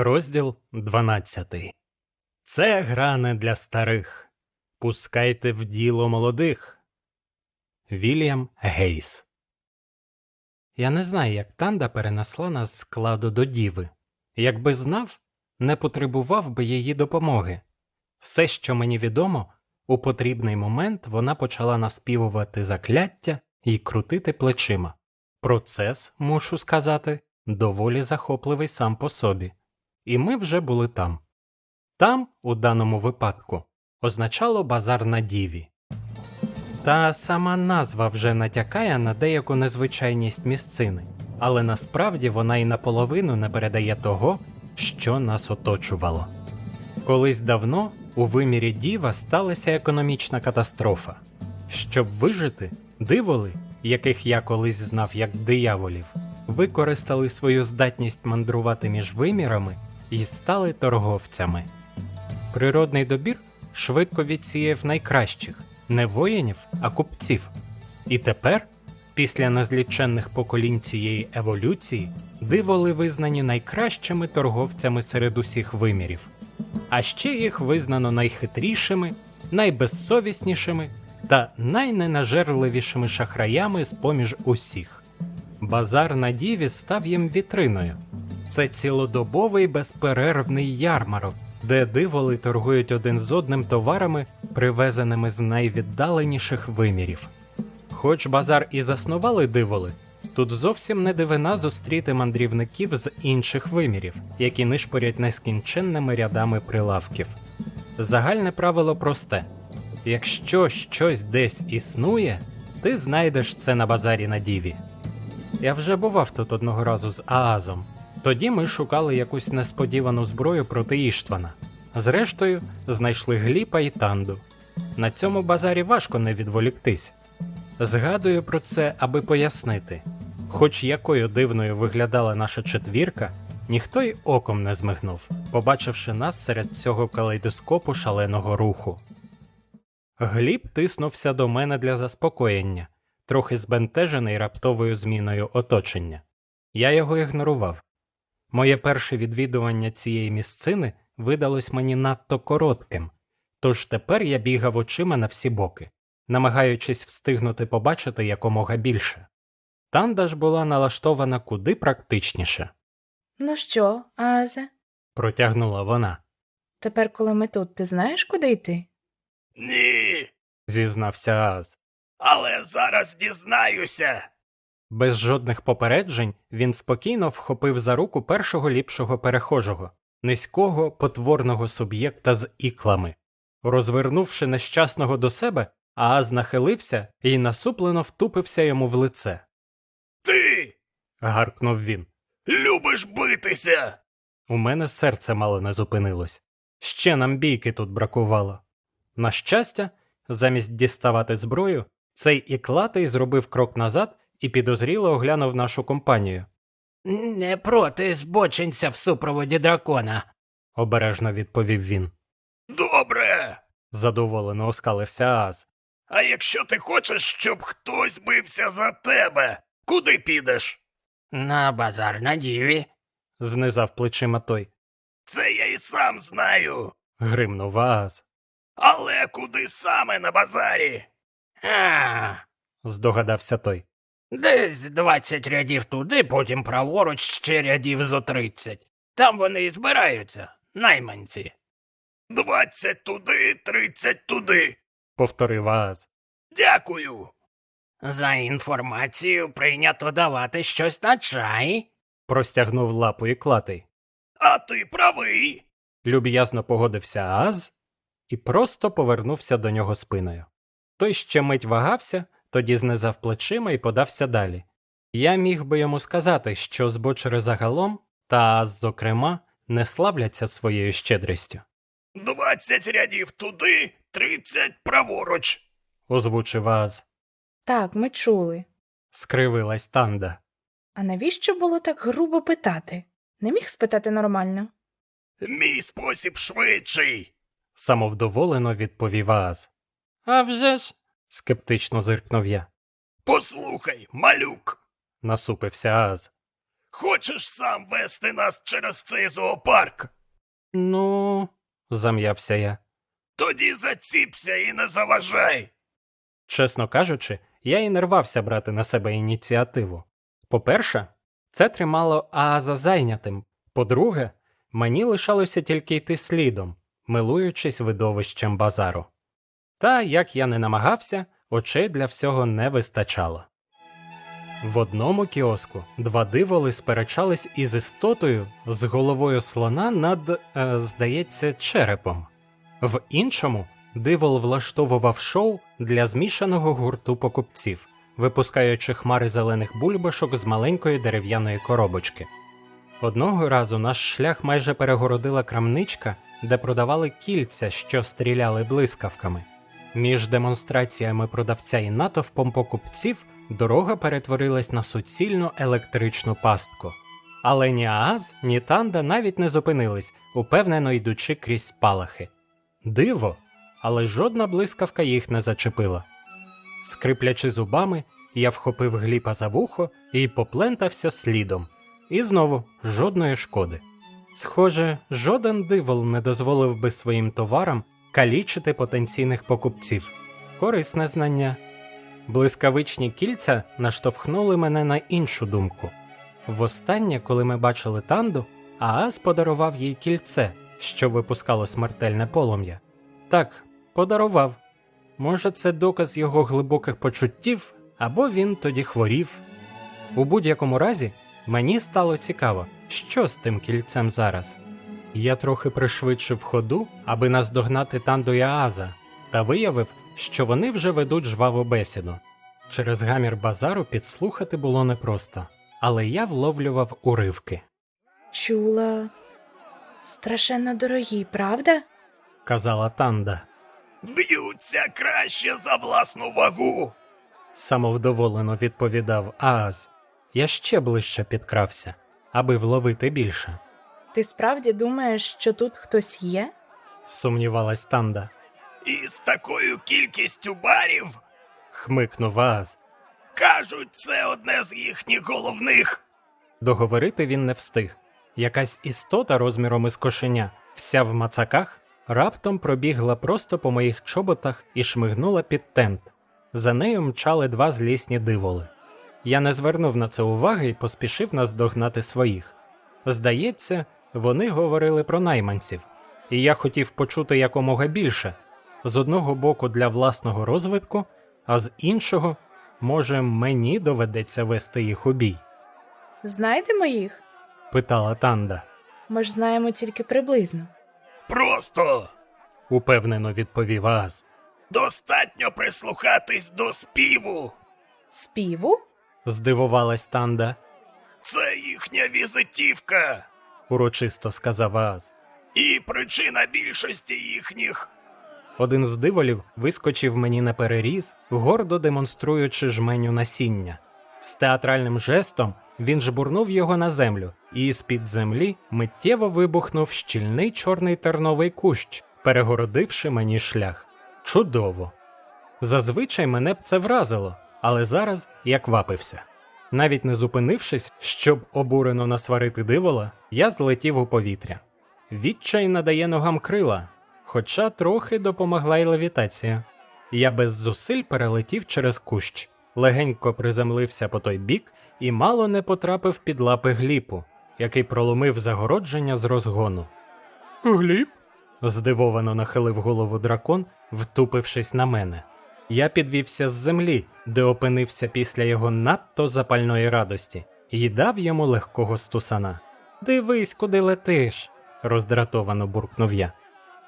Розділ 12. Це гра не для старих. Пускайте в діло молодих. Вільям Гейс. Я не знаю, як Танда перенесла нас з складу до діви. Якби знав, не потребував би її допомоги. Все, що мені відомо, у потрібний момент вона почала наспівувати закляття і крутити плечима. Процес, мушу сказати, доволі захопливий сам по собі. І ми вже були там. Там, у даному випадку, означало базар на діві. Та сама назва вже натякає на деяку незвичайність місцини, але насправді вона й наполовину не передає того, що нас оточувало. Колись давно у вимірі діва сталася економічна катастрофа. Щоб вижити, диволи, яких я колись знав як дияволів, використали свою здатність мандрувати між вимірами і стали торговцями. Природний добір швидко відсіяв найкращих не воїнів, а купців. І тепер, після незліченних поколінь цієї еволюції, диволи визнані найкращими торговцями серед усіх вимірів. А ще їх визнано найхитрішими, найбезсовіснішими та найненажерливішими шахраями з поміж усіх. Базар на діві став їм вітриною. Це цілодобовий безперервний ярмарок, де диволи торгують один з одним товарами, привезеними з найвіддаленіших вимірів. Хоч базар і заснували диволи, тут зовсім не дивина зустріти мандрівників з інших вимірів, які нишпорять нескінченними рядами прилавків. Загальне правило просте: якщо щось десь існує, ти знайдеш це на базарі на діві. Я вже бував тут одного разу з Аазом. Тоді ми шукали якусь несподівану зброю проти Іштвана. Зрештою, знайшли гліпа і танду. На цьому базарі важко не відволіктись. Згадую про це, аби пояснити. Хоч якою дивною виглядала наша четвірка, ніхто й оком не змигнув, побачивши нас серед цього калейдоскопу шаленого руху. Гліб тиснувся до мене для заспокоєння, трохи збентежений раптовою зміною оточення. Я його ігнорував. Моє перше відвідування цієї місцини видалось мені надто коротким, тож тепер я бігав очима на всі боки, намагаючись встигнути побачити якомога більше. Танда ж була налаштована куди практичніше, Ну що, Азе, протягнула вона, тепер, коли ми тут, ти знаєш, куди йти? Ні, зізнався Аз. але зараз дізнаюся. Без жодних попереджень він спокійно вхопив за руку першого ліпшого перехожого, низького потворного суб'єкта з іклами. Розвернувши нещасного до себе, Ааз нахилився і насуплено втупився йому в лице. Ти Гаркнув він. любиш битися. У мене серце мало не зупинилось. Ще нам бійки тут бракувало. На щастя, замість діставати зброю, цей іклатий зробив крок назад і підозріло оглянув нашу компанію. Не проти збочинця в супроводі дракона. Обережно відповів він. Добре. Задоволено оскалився Аз. А якщо ти хочеш, щоб хтось бився за тебе, куди підеш? На базар на діві. знизав плечима той. Це я і сам знаю. Гримнув Аз. Але куди саме на базарі? А, Здогадався той. Десь двадцять рядів туди, потім праворуч ще рядів зо тридцять. Там вони і збираються, найманці. Двадцять туди, тридцять туди. Повторив Аз. Дякую. За інформацію прийнято давати щось на чай. Простягнув лапу іклатий. А ти правий. Люб'язно погодився Аз і просто повернувся до нього спиною. Той ще мить вагався, тоді знизав плечима і подався далі. Я міг би йому сказати, що збочери загалом, та зокрема, не славляться своєю щедрістю, Двадцять рядів туди, тридцять праворуч. озвучив Аз. Так, ми чули. Скривилась Танда. А навіщо було так грубо питати? Не міг спитати нормально. Мій спосіб швидший. Самовдоволено відповів Аз. «А вже ж!» – скептично зиркнув я. Послухай, малюк. Насупився Аз. Хочеш сам вести нас через цей зоопарк? Ну, зам'явся я. Тоді заціпся і не заважай. Чесно кажучи, я і не рвався брати на себе ініціативу. По-перше, це тримало Ааза зайнятим. По-друге, мені лишалося тільки йти слідом, милуючись видовищем базару. Та, як я не намагався, очей для всього не вистачало. В одному кіоску два диволи сперечались із істотою з головою слона над, е, здається, черепом. В іншому дивол влаштовував шоу для змішаного гурту покупців, випускаючи хмари зелених бульбашок з маленької дерев'яної коробочки. Одного разу наш шлях майже перегородила крамничка, де продавали кільця, що стріляли блискавками. Між демонстраціями продавця і натовпом покупців дорога перетворилась на суцільну електричну пастку. Але ні Ааз, ні Танда навіть не зупинились, упевнено йдучи крізь спалахи. Диво, але жодна блискавка їх не зачепила. Скриплячи зубами, я вхопив гліпа за вухо і поплентався слідом. І знову жодної шкоди. Схоже, жоден дивол не дозволив би своїм товарам калічити потенційних покупців. Корисне знання. Блискавичні кільця наштовхнули мене на іншу думку. Востаннє, коли ми бачили танду, Ааз подарував їй кільце, що випускало смертельне полум'я. Так, подарував. Може, це доказ його глибоких почуттів, або він тоді хворів. У будь-якому разі, мені стало цікаво, що з тим кільцем зараз. Я трохи пришвидшив ходу, аби наздогнати Танду і Ааза, та виявив, що вони вже ведуть жваву бесіду. Через гамір базару підслухати було непросто, але я вловлював уривки. Чула. Страшенно дорогі, правда? Казала Танда. Б'ються краще за власну вагу. самовдоволено відповідав Ааз. Я ще ближче підкрався, аби вловити більше. Ти справді думаєш, що тут хтось є? Сумнівалась Танда. І з такою кількістю барів, Хмикнув Ааз. кажуть, це одне з їхніх головних. Договорити він не встиг. Якась істота розміром із кошеня, вся в мацаках, раптом пробігла просто по моїх чоботах і шмигнула під тент. За нею мчали два злісні диволи. Я не звернув на це уваги і поспішив наздогнати своїх. Здається, вони говорили про найманців, і я хотів почути якомога більше з одного боку для власного розвитку, а з іншого, може, мені доведеться вести їх у бій. Знайдемо їх? питала Танда. Ми ж знаємо тільки приблизно. Просто упевнено відповів Аз. достатньо прислухатись до співу. Співу? Здивувалась Танда, Це їхня візитівка. Урочисто сказав Аз. І причина більшості їхніх. Один з диволів вискочив мені на переріз, гордо демонструючи жменю насіння. З театральним жестом він жбурнув його на землю, і з-під землі миттєво вибухнув щільний чорний терновий кущ, перегородивши мені шлях. Чудово! Зазвичай мене б це вразило, але зараз я квапився. Навіть не зупинившись, щоб обурено насварити дивола, я злетів у повітря. Відчай надає ногам крила, хоча трохи допомогла й левітація. Я без зусиль перелетів через кущ, легенько приземлився по той бік і мало не потрапив під лапи гліпу, який проломив загородження з розгону. Гліб? здивовано нахилив голову дракон, втупившись на мене. Я підвівся з землі, де опинився після його надто запальної радості, і дав йому легкого стусана. Дивись, куди летиш, роздратовано буркнув я.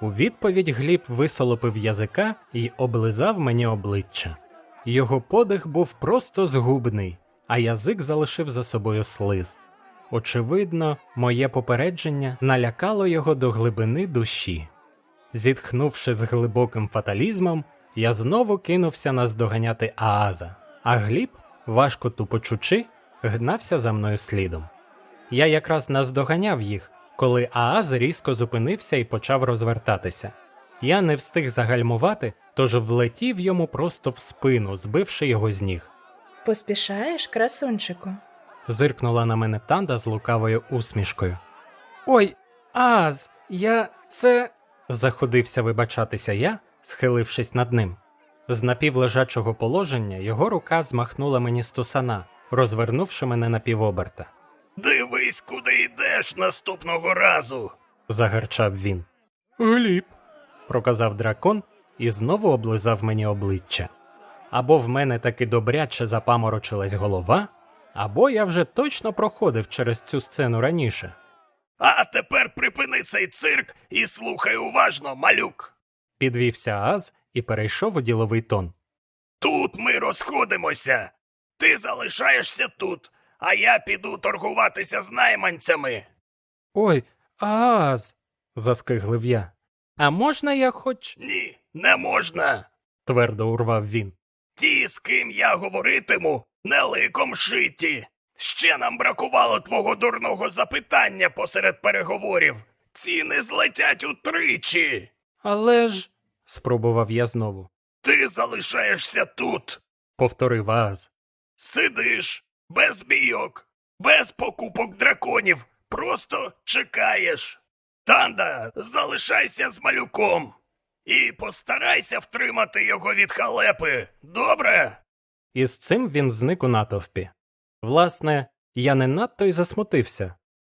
У відповідь Гліб висолопив язика і облизав мені обличчя. Його подих був просто згубний, а язик залишив за собою слиз. Очевидно, моє попередження налякало його до глибини душі. Зітхнувши з глибоким фаталізмом, я знову кинувся наздоганяти Ааза, а Гліб, важко тупочучи, гнався за мною слідом. Я якраз наздоганяв їх, коли Ааз різко зупинився і почав розвертатися. Я не встиг загальмувати, тож влетів йому просто в спину, збивши його з ніг. Поспішаєш, красунчику? зиркнула на мене танда з лукавою усмішкою. Ой, Аз, я це. заходився вибачатися я, схилившись над ним. З напівлежачого положення його рука змахнула мені з тусана, розвернувши мене на півоберта. Дивись, куди йдеш наступного разу. загарчав він. Гліб, проказав дракон і знову облизав мені обличчя. Або в мене таки добряче запаморочилась голова, або я вже точно проходив через цю сцену раніше. А тепер припини цей цирк і слухай уважно, малюк. Підвівся Аз і перейшов у діловий тон. Тут ми розходимося. Ти залишаєшся тут, а я піду торгуватися з найманцями. Ой, Аз. заскиглив я. А можна я хоч. Ні, не можна. твердо урвав він. Ті, з ким я говоритиму, не ликом шиті. Ще нам бракувало твого дурного запитання посеред переговорів. Ціни злетять утричі. Але ж. Спробував я знову. Ти залишаєшся тут. Повторив Аз. Сидиш без бійок, без покупок драконів, просто чекаєш. Танда, залишайся з малюком і постарайся втримати його від халепи. Добре? І з цим він зник у натовпі. Власне, я не надто й засмутився.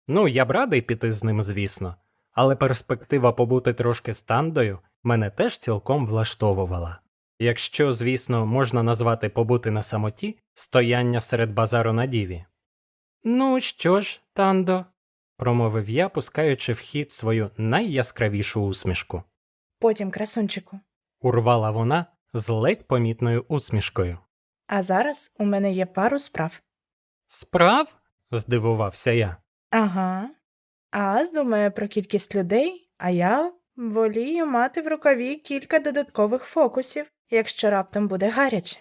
Ну, я б радий піти з ним, звісно, але перспектива побути трошки стандою мене теж цілком влаштовувала. Якщо, звісно, можна назвати побути на самоті стояння серед базару на діві. Ну що ж, Тандо, промовив я, пускаючи в хід свою найяскравішу усмішку. Потім, красунчику. Урвала вона з ледь помітною усмішкою. А зараз у мене є пару справ. Справ? здивувався я. Ага. Аз думає про кількість людей, а я волію мати в рукаві кілька додаткових фокусів, якщо раптом буде гаряче.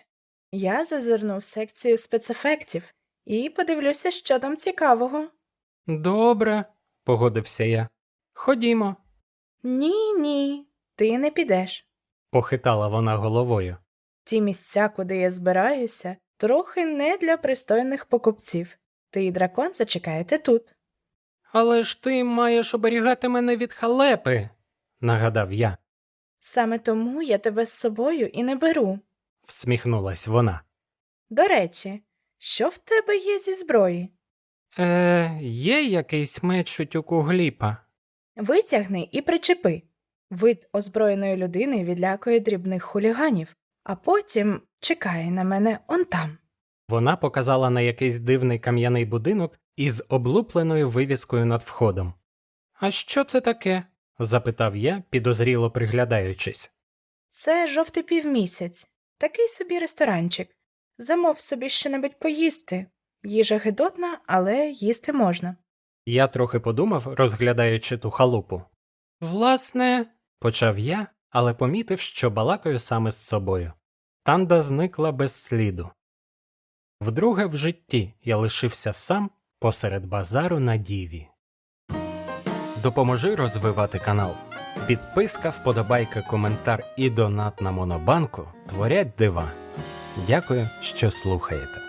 Я зазирну в секцію спецефектів і подивлюся, що там цікавого. Добре, погодився я. Ходімо, Ні, ні, ти не підеш. похитала вона головою. Ті місця, куди я збираюся, трохи не для пристойних покупців. Ти і дракон зачекаєте тут. Але ж ти маєш оберігати мене від халепи, нагадав я, Саме тому я тебе з собою і не беру. всміхнулась вона. До речі, що в тебе є зі зброї? Е, є якийсь меч у тюку гліпа. Витягни і причепи. Вид озброєної людини відлякує дрібних хуліганів, а потім чекає на мене он там. Вона показала на якийсь дивний кам'яний будинок із облупленою вивіскою над входом. А що це таке? Запитав я, підозріло приглядаючись. Це жовтий півмісяць, такий собі ресторанчик. Замов собі щонебудь поїсти. Їжа гидотна, але їсти можна. Я трохи подумав, розглядаючи ту халупу. Власне, почав я, але помітив, що балакаю саме з собою. Танда зникла без сліду. Вдруге в житті я лишився сам посеред базару на діві. Допоможи розвивати канал. Підписка, вподобайка, коментар і донат на Монобанку творять дива. Дякую, що слухаєте.